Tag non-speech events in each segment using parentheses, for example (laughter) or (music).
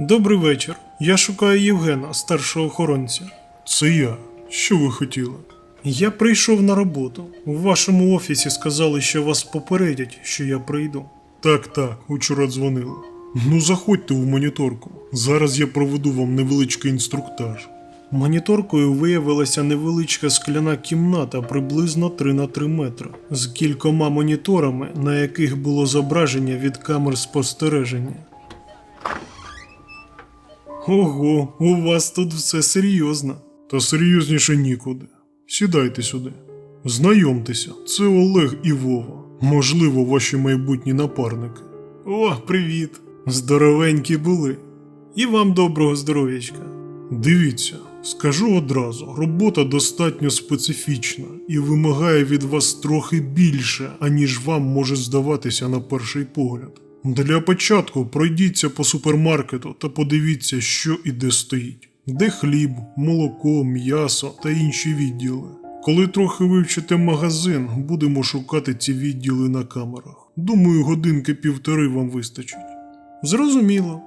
Добрий вечір. Я шукаю Євгена, старшого охоронця. Це я. Що ви хотіли? Я прийшов на роботу. У вашому офісі сказали, що вас попередять, що я прийду. Так, так, учора дзвонили. Ну, заходьте в моніторку. Зараз я проведу вам невеличкий інструктаж. Моніторкою виявилася невеличка скляна кімната приблизно 3 на 3 метри з кількома моніторами, на яких було зображення від камер спостереження. Ого, у вас тут все серйозно. Та серйозніше нікуди. Сідайте сюди. Знайомтеся, це Олег і Вова. Можливо, ваші майбутні напарники. О, привіт! Здоровенькі були. І вам доброго здоров'ячка. Дивіться, скажу одразу, робота достатньо специфічна і вимагає від вас трохи більше, аніж вам може здаватися на перший погляд. Для початку пройдіться по супермаркету та подивіться, що і де стоїть. Де хліб, молоко, м'ясо та інші відділи. Коли трохи вивчите магазин, будемо шукати ці відділи на камерах. Думаю, годинки півтори вам вистачить. Зрозуміло.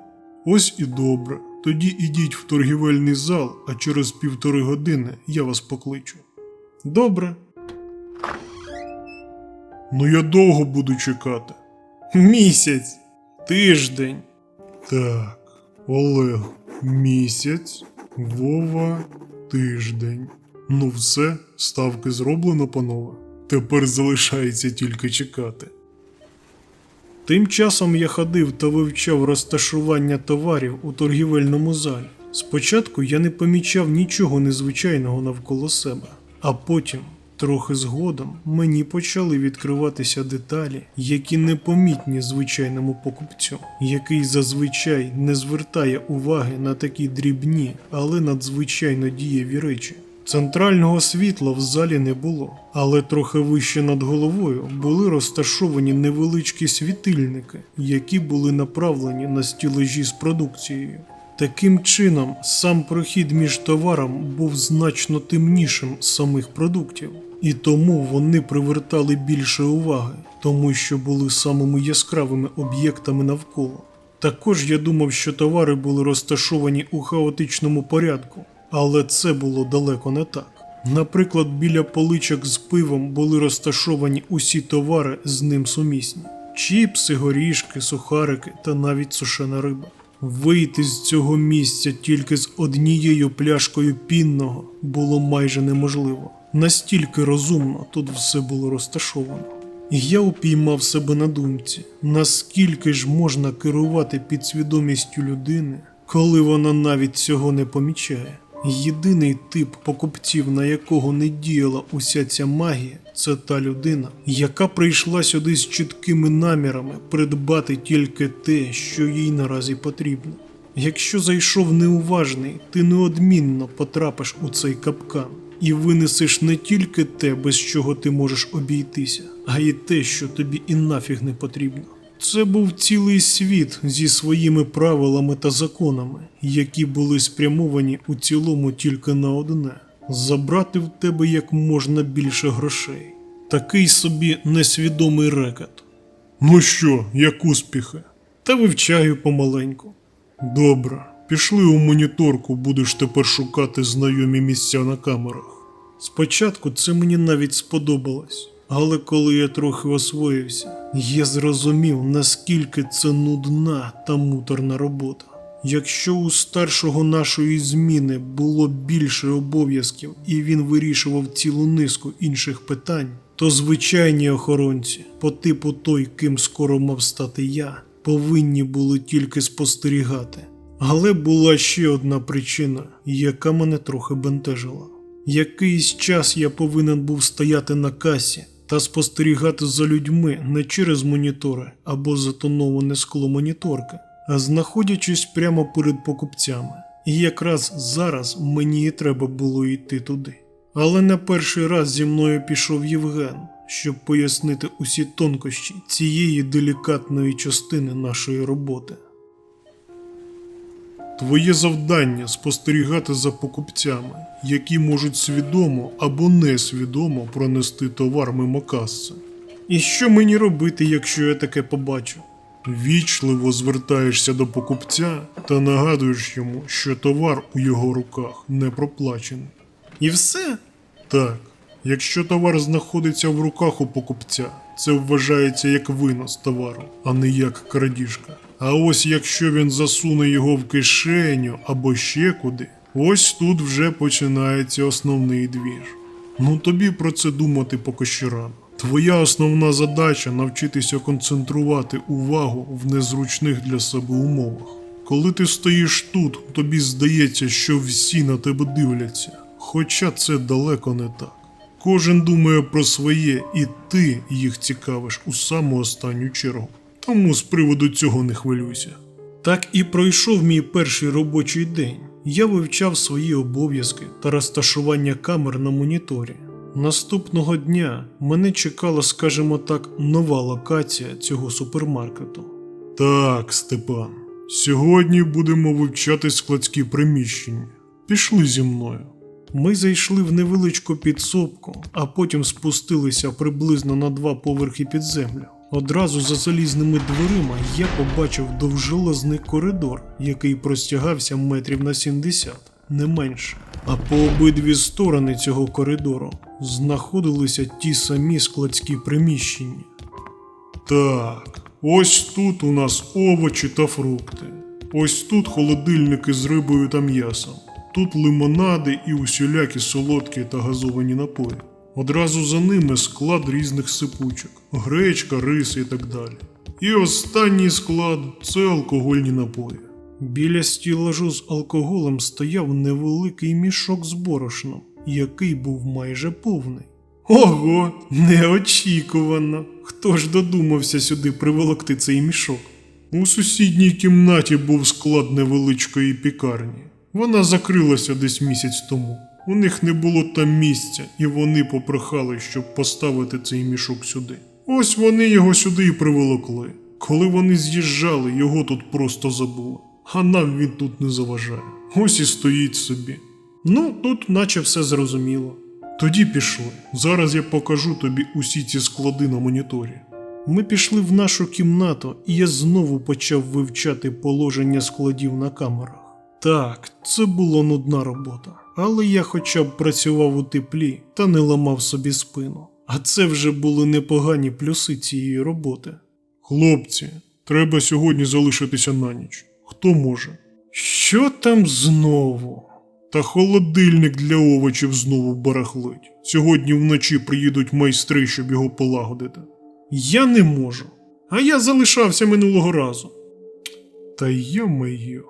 Ось і добре. Тоді ідіть в торгівельний зал, а через півтори години я вас покличу. Добре. Ну я довго буду чекати. Місяць. Тиждень. Так, Олег, місяць, Вова, тиждень. Ну все, ставки зроблено, панове. Тепер залишається тільки чекати. Тим часом я ходив та вивчав розташування товарів у торгівельному залі. Спочатку я не помічав нічого незвичайного навколо себе, а потім, трохи згодом, мені почали відкриватися деталі, які непомітні звичайному покупцю, який зазвичай не звертає уваги на такі дрібні, але надзвичайно дієві речі. Центрального світла в залі не було, але трохи вище над головою були розташовані невеличкі світильники, які були направлені на стілежі з продукцією. Таким чином, сам прохід між товаром був значно темнішим з самих продуктів, і тому вони привертали більше уваги, тому що були самими яскравими об'єктами навколо. Також я думав, що товари були розташовані у хаотичному порядку, але це було далеко не так. Наприклад, біля поличок з пивом були розташовані усі товари з ним сумісні: чіпси, горішки, сухарики та навіть сушена риба. Вийти з цього місця тільки з однією пляшкою пінного було майже неможливо. Настільки розумно тут все було розташовано. Я упіймав себе на думці, наскільки ж можна керувати підсвідомістю людини, коли вона навіть цього не помічає. Єдиний тип покупців, на якого не діяла уся ця магія, це та людина, яка прийшла сюди з чіткими намірами придбати тільки те, що їй наразі потрібно. Якщо зайшов неуважний, ти неодмінно потрапиш у цей капкан і винесеш не тільки те, без чого ти можеш обійтися, а й те, що тобі і нафіг не потрібно. Це був цілий світ зі своїми правилами та законами, які були спрямовані у цілому тільки на одне забрати в тебе як можна більше грошей. Такий собі несвідомий рекет. Ну що, як успіхи? Та вивчаю помаленьку. Добре, пішли у моніторку, будеш тепер шукати знайомі місця на камерах. Спочатку це мені навіть сподобалось, але коли я трохи освоївся, я зрозумів, наскільки це нудна та муторна робота. Якщо у старшого нашої зміни було більше обов'язків і він вирішував цілу низку інших питань, то звичайні охоронці, по типу той, ким скоро мав стати я, повинні були тільки спостерігати. Але була ще одна причина, яка мене трохи бентежила. Якийсь час я повинен був стояти на касі та спостерігати за людьми не через монітори або затоноване скло моніторки, а знаходячись прямо перед покупцями. І якраз зараз мені і треба було йти туди. Але на перший раз зі мною пішов Євген, щоб пояснити усі тонкощі цієї делікатної частини нашої роботи. Твоє завдання спостерігати за покупцями, які можуть свідомо або несвідомо пронести товар мимо каси. І що мені робити, якщо я таке побачу? Вічливо звертаєшся до покупця та нагадуєш йому, що товар у його руках не проплачений. І все? Так. Якщо товар знаходиться в руках у покупця, це вважається як винос товару, а не як крадіжка. А ось якщо він засуне його в кишеню або ще куди, ось тут вже починається основний двіж. Ну тобі про це думати поки що рано. Твоя основна задача навчитися концентрувати увагу в незручних для себе умовах. Коли ти стоїш тут, тобі здається, що всі на тебе дивляться, хоча це далеко не так. Кожен думає про своє, і ти їх цікавиш у саму останню чергу. Тому з приводу цього не хвилюйся. Так і пройшов мій перший робочий день. Я вивчав свої обов'язки та розташування камер на моніторі. Наступного дня мене чекала, скажімо так, нова локація цього супермаркету. Так, Степан, сьогодні будемо вивчати складські приміщення. Пішли зі мною. Ми зайшли в невеличку підсобку, а потім спустилися приблизно на два поверхи під землю. Одразу за залізними дверима я побачив довжелезний коридор, який простягався метрів на 70, не менше. А по обидві сторони цього коридору знаходилися ті самі складські приміщення. Так, ось тут у нас овочі та фрукти. Ось тут холодильники з рибою та м'ясом. Тут лимонади і усілякі солодкі та газовані напої. Одразу за ними склад різних сипучок, гречка, рис і так далі. І останній склад це алкогольні напої. Біля стілажу з алкоголем стояв невеликий мішок з борошном, який був майже повний. Ого, неочікувано. Хто ж додумався сюди приволокти цей мішок? У сусідній кімнаті був склад невеличкої пікарні. Вона закрилася десь місяць тому. У них не було там місця, і вони попрохали, щоб поставити цей мішок сюди. Ось вони його сюди і приволокли. Коли вони з'їжджали, його тут просто забули. А нам він тут не заважає. Ось і стоїть собі. Ну, тут наче все зрозуміло. Тоді пішли. Зараз я покажу тобі усі ці склади на моніторі. Ми пішли в нашу кімнату, і я знову почав вивчати положення складів на камерах. Так, це була нудна робота, але я хоча б працював у теплі та не ламав собі спину. А це вже були непогані плюси цієї роботи. Хлопці, треба сьогодні залишитися на ніч. Хто може? Що там знову? Та холодильник для овочів знову барахлить. Сьогодні вночі приїдуть майстри, щоб його полагодити. Я не можу. А я залишався минулого разу. Та йо-моє,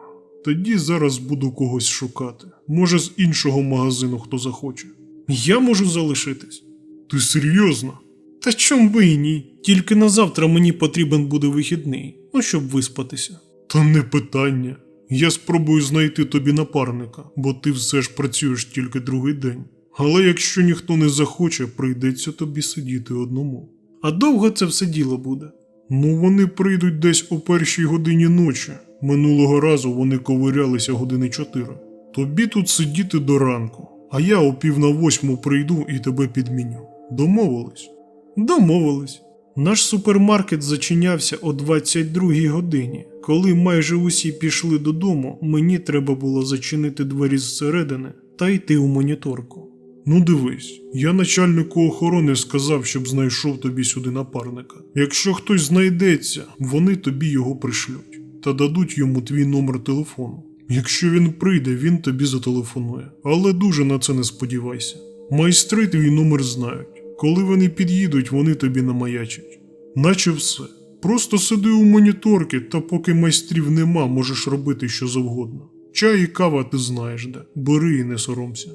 тоді зараз буду когось шукати. Може, з іншого магазину хто захоче. Я можу залишитись. Ти серйозно? Та чом би і ні? Тільки на завтра мені потрібен буде вихідний, ну щоб виспатися. Та не питання. Я спробую знайти тобі напарника, бо ти все ж працюєш тільки другий день. Але якщо ніхто не захоче, прийдеться тобі сидіти одному. А довго це все діло буде? Ну, вони прийдуть десь о першій годині ночі. Минулого разу вони ковирялися години чотири. Тобі тут сидіти до ранку, а я о пів на восьму прийду і тебе підміню. Домовились? Домовились. Наш супермаркет зачинявся о 22 годині. Коли майже усі пішли додому, мені треба було зачинити двері зсередини та йти у моніторку. Ну дивись, я начальнику охорони сказав, щоб знайшов тобі сюди напарника. Якщо хтось знайдеться, вони тобі його пришлють та дадуть йому твій номер телефону. Якщо він прийде, він тобі зателефонує. Але дуже на це не сподівайся. Майстри твій номер знають. Коли вони під'їдуть, вони тобі намаячать. Наче все. Просто сиди у моніторки, та поки майстрів нема, можеш робити що завгодно. Чай і кава ти знаєш де. Бери і не соромся.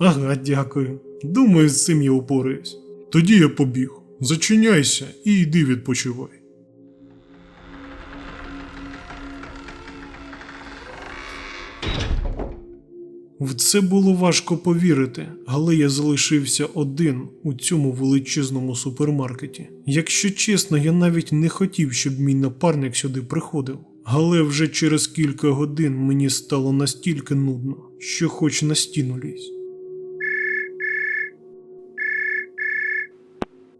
Ага, дякую. Думаю, з цим я упораюсь. Тоді я побіг. Зачиняйся і йди відпочивай. В це було важко повірити, але я залишився один у цьому величезному супермаркеті. Якщо чесно, я навіть не хотів, щоб мій напарник сюди приходив. Але вже через кілька годин мені стало настільки нудно, що хоч на стіну лізь.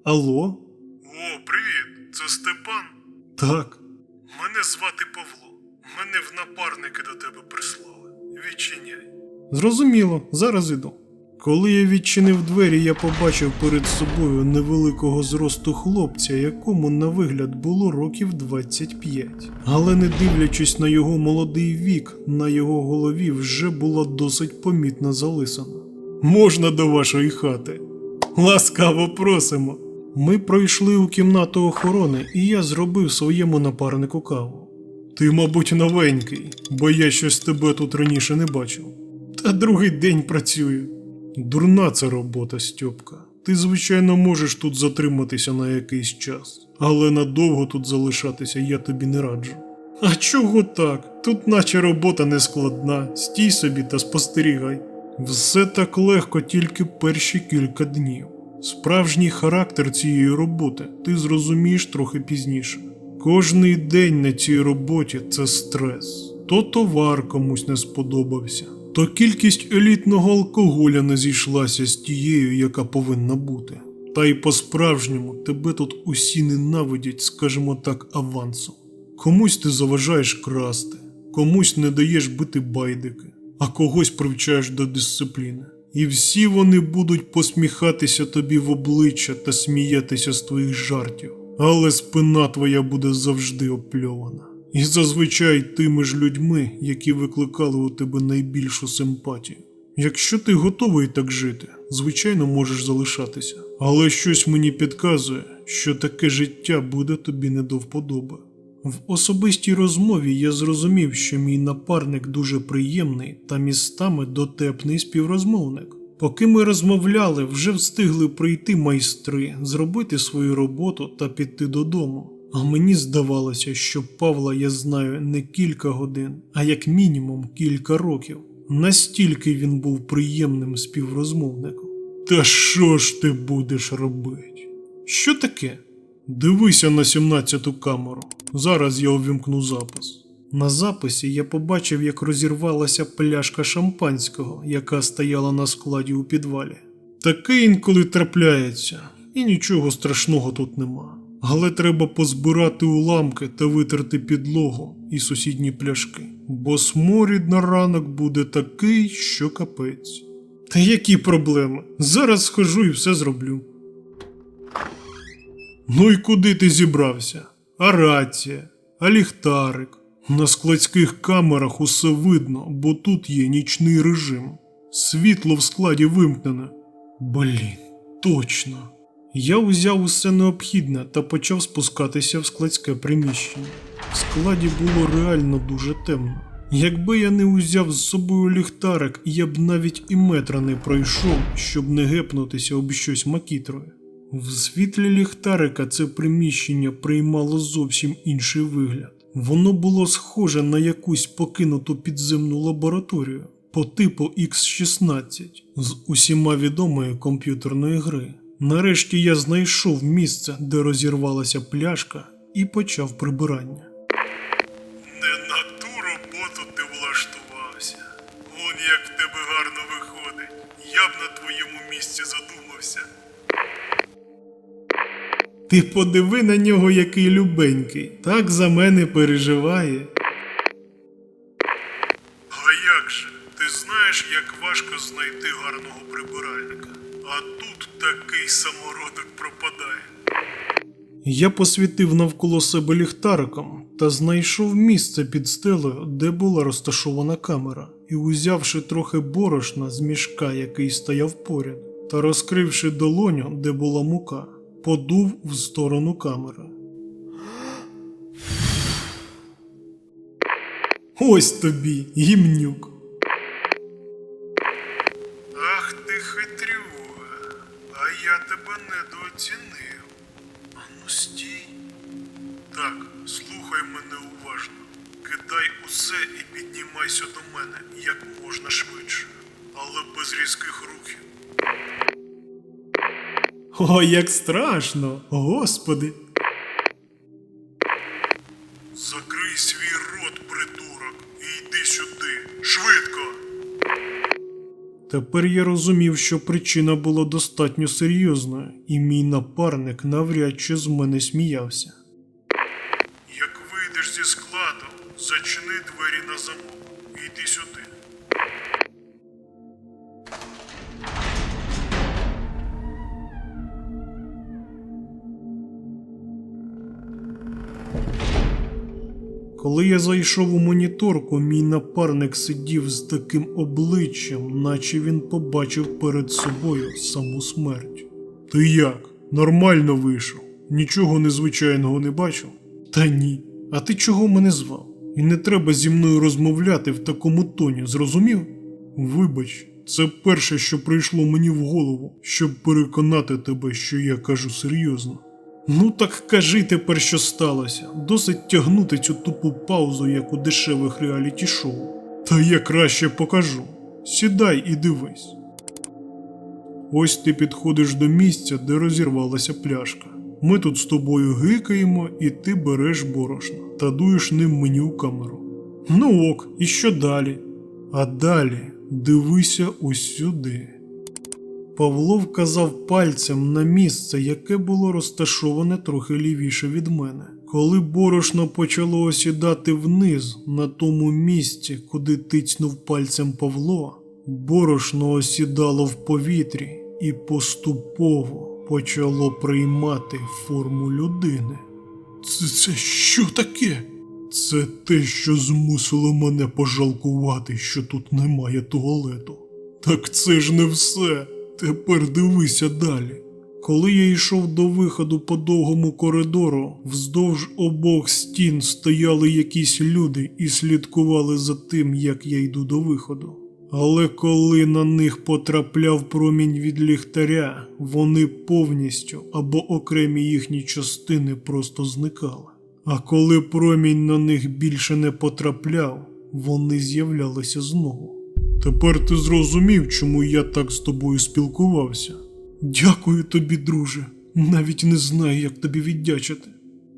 Алло? О, привіт, це Степан? Так. Мене звати Павло. Мене в напарники до тебе прислали. Відчиняй. Зрозуміло, зараз іду. Коли я відчинив двері, я побачив перед собою невеликого зросту хлопця, якому на вигляд було років 25. Але не дивлячись на його молодий вік, на його голові вже була досить помітна залисана. Можна до вашої хати. Ласкаво просимо. Ми пройшли у кімнату охорони, і я зробив своєму напарнику каву. Ти, мабуть, новенький, бо я щось тебе тут раніше не бачив. Та другий день працюю. Дурна це робота, Стьопка. Ти, звичайно, можеш тут затриматися на якийсь час, але надовго тут залишатися я тобі не раджу. А чого так? Тут наче робота не складна, стій собі та спостерігай. Все так легко тільки перші кілька днів. Справжній характер цієї роботи ти зрозумієш трохи пізніше. Кожний день на цій роботі це стрес. То товар комусь не сподобався, то кількість елітного алкоголя не зійшлася з тією, яка повинна бути. Та й по-справжньому тебе тут усі ненавидять, скажімо так, авансом. Комусь ти заважаєш красти, комусь не даєш бити байдики, а когось привчаєш до дисципліни. І всі вони будуть посміхатися тобі в обличчя та сміятися з твоїх жартів. Але спина твоя буде завжди опльована. І зазвичай тими ж людьми, які викликали у тебе найбільшу симпатію. Якщо ти готовий так жити, звичайно можеш залишатися. Але щось мені підказує, що таке життя буде тобі не до вподоби. В особистій розмові я зрозумів, що мій напарник дуже приємний та містами дотепний співрозмовник. Поки ми розмовляли, вже встигли прийти майстри, зробити свою роботу та піти додому. А мені здавалося, що Павла я знаю не кілька годин, а як мінімум кілька років. Настільки він був приємним співрозмовником. Та що ж ти будеш робити? Що таке? Дивися на 17-ту камеру. Зараз я увімкну запис. На записі я побачив, як розірвалася пляшка шампанського, яка стояла на складі у підвалі. Таке інколи трапляється, і нічого страшного тут нема. Але треба позбирати уламки та витерти підлогу і сусідні пляшки, бо сморід на ранок буде такий, що капець. Та які проблеми? Зараз схожу і все зроблю. Ну і куди ти зібрався? А рація, а ліхтарик. На складських камерах усе видно, бо тут є нічний режим. Світло в складі вимкнене. Блін, точно. Я узяв усе необхідне та почав спускатися в складське приміщення. В складі було реально дуже темно. Якби я не узяв з собою ліхтарик, я б навіть і метра не пройшов, щоб не гепнутися об щось макітрою. В світлі ліхтарика це приміщення приймало зовсім інший вигляд. Воно було схоже на якусь покинуту підземну лабораторію по типу X16 з усіма відомої комп'ютерної гри. Нарешті я знайшов місце, де розірвалася пляшка, і почав прибирання. Не на ту роботу ти влаштувався. Он як в тебе гарно виходить. Я б на твоєму місці задумався. Ти подиви на нього, який любенький, так за мене переживає. А як же? Ти знаєш, як важко знайти гарного прибиральника, а тут такий самородок пропадає. Я посвітив навколо себе ліхтариком та знайшов місце під стелею, де була розташована камера, і, узявши трохи борошна з мішка, який стояв поряд, та розкривши долоню, де була мука, подув в сторону камери. (gasps) Ось тобі, гімнюк. Кидай усе і піднімайся до мене як можна швидше, але без різких рухів. О, як страшно, господи. Закрий свій рот, придурок, і йди сюди. Швидко. Тепер я розумів, що причина була достатньо серйозною, і мій напарник навряд чи з мене сміявся. Як вийдеш зі складу, зачини двері на замок. Іди сюди. Коли я зайшов у моніторку, мій напарник сидів з таким обличчям, наче він побачив перед собою саму смерть. Ти як? Нормально вийшов? Нічого незвичайного не бачив? Та ні. А ти чого мене звав? І не треба зі мною розмовляти в такому тоні, зрозумів? Вибач, це перше, що прийшло мені в голову, щоб переконати тебе, що я кажу серйозно. Ну так кажи тепер, що сталося. Досить тягнути цю тупу паузу, як у дешевих реаліті шоу. Та я краще покажу. Сідай і дивись. Ось ти підходиш до місця, де розірвалася пляшка. Ми тут з тобою гикаємо, і ти береш борошно та дуєш ним мені у камеру. Ну ок, і що далі? А далі дивися ось сюди. Павло вказав пальцем на місце, яке було розташоване трохи лівіше від мене. Коли борошно почало осідати вниз на тому місці, куди тицьнув пальцем Павло, борошно осідало в повітрі і поступово почало приймати форму людини. Це, це що таке? Це те, що змусило мене пожалкувати, що тут немає туалету. Так це ж не все. Тепер дивися далі. Коли я йшов до виходу по довгому коридору, вздовж обох стін стояли якісь люди і слідкували за тим, як я йду до виходу. Але коли на них потрапляв промінь від ліхтаря, вони повністю або окремі їхні частини просто зникали. А коли промінь на них більше не потрапляв, вони з'являлися знову. Тепер ти зрозумів, чому я так з тобою спілкувався. Дякую тобі, друже. Навіть не знаю, як тобі віддячити.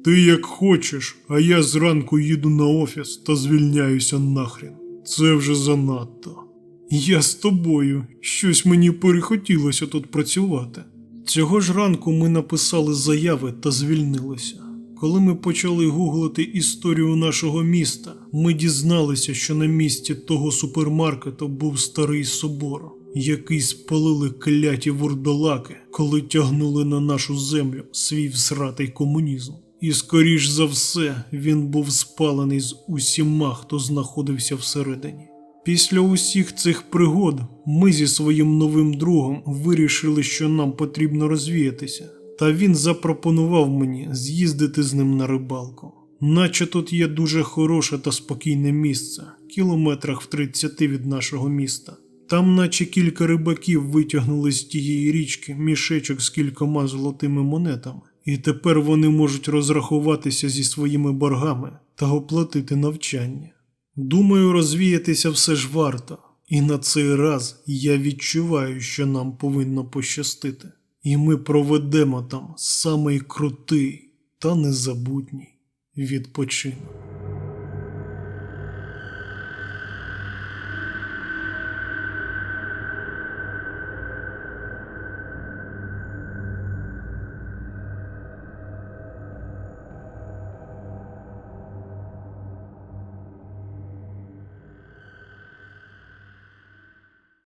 Ти як хочеш, а я зранку їду на офіс та звільняюся нахрен. Це вже занадто. Я з тобою. Щось мені перехотілося тут працювати. Цього ж ранку ми написали заяви та звільнилися. Коли ми почали гуглити історію нашого міста, ми дізналися, що на місці того супермаркету був старий собор, який спалили кляті вурдолаки, коли тягнули на нашу землю свій всратий комунізм. І скоріш за все він був спалений з усіма, хто знаходився всередині. Після усіх цих пригод ми зі своїм новим другом вирішили, що нам потрібно розвіятися, та він запропонував мені з'їздити з ним на рибалку. Наче тут є дуже хороше та спокійне місце, кілометрах в 30 від нашого міста. Там, наче кілька рибаків витягнули з тієї річки мішечок з кількома золотими монетами, і тепер вони можуть розрахуватися зі своїми боргами та оплатити навчання. Думаю, розвіятися все ж варто, і на цей раз я відчуваю, що нам повинно пощастити, і ми проведемо там самий крутий та незабутній відпочинок.